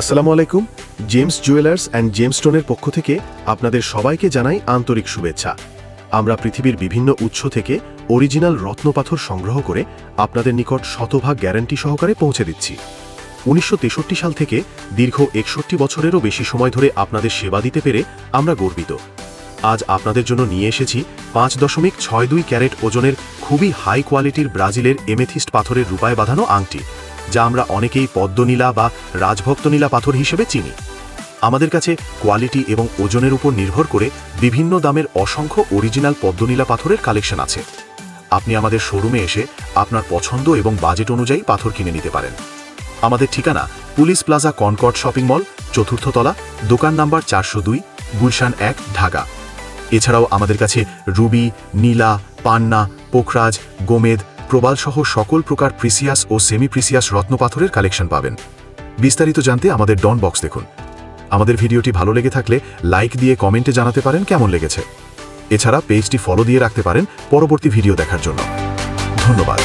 আসসালামু আলাইকুম, James jewellers and James স্টোনের পক্ষ থেকে আপনাদের সবাইকে জানাই আন্তরিক শুভেচ্ছা। আমরা পৃথিবীর বিভিন্ন উৎস থেকে অরিজিনাল রত্নপাথর সংগ্রহ করে আপনাদের নিকট শতভাগ গ্যারান্টি সহকারে পৌঁছে দিচ্ছি। উনিশশো তেষট্টি সাল থেকে দীর্ঘ একষট্টি বছরেরও বেশি সময় ধরে আপনাদের সেবা দিতে পেরে আমরা গর্বিত। আজ আপনাদের জন্য নিয়ে এসেছি পাঁচ দশমিক ছয় দুই ক্যারেট ওজনের খুবই হাই কোয়ালিটির ব্রাজিলের এমেথিস্ট পাথরের রূপায় বাঁধানো আংটি। যা আমরা অনেকেই পদ্মনীলা বা রাজভক্তনীলা পাথর হিসেবে চিনি। আমাদের কাছে কোয়ালিটি এবং ওজনের উপর নির্ভর করে বিভিন্ন দামের অসংখ্য অরিজিনাল পদ্মনীলা পাথরের কালেকশন আছে। আপনি আমাদের শোরুমে এসে আপনার পছন্দ এবং বাজেট অনুযায়ী পাথর কিনে নিতে পারেন। আমাদের ঠিকানা police plaza Concord shopping mall, চতুর্থ তলা, দোকান নাম্বার চারশো দুই, গুলশান এক, ঢাকা। এছাড়াও আমাদের কাছে রুবি, নীলা, পান্না, পোখরাজ, গোমেদ প্রবালসহ সকল প্রকার প্রিসিয়াস ও সেমি প্রিসিয়াস রত্নপাথরের কালেকশন পাবেন। বিস্তারিত জানতে আমাদের ডন বক্স দেখুন। আমাদের ভিডিওটি ভালো লেগে থাকলে লাইক দিয়ে কমেন্টে জানাতে পারেন কেমন লেগেছে। এছাড়া পেজটি ফলো দিয়ে রাখতে পারেন পরবর্তী ভিডিও দেখার জন্য। ধন্যবাদ।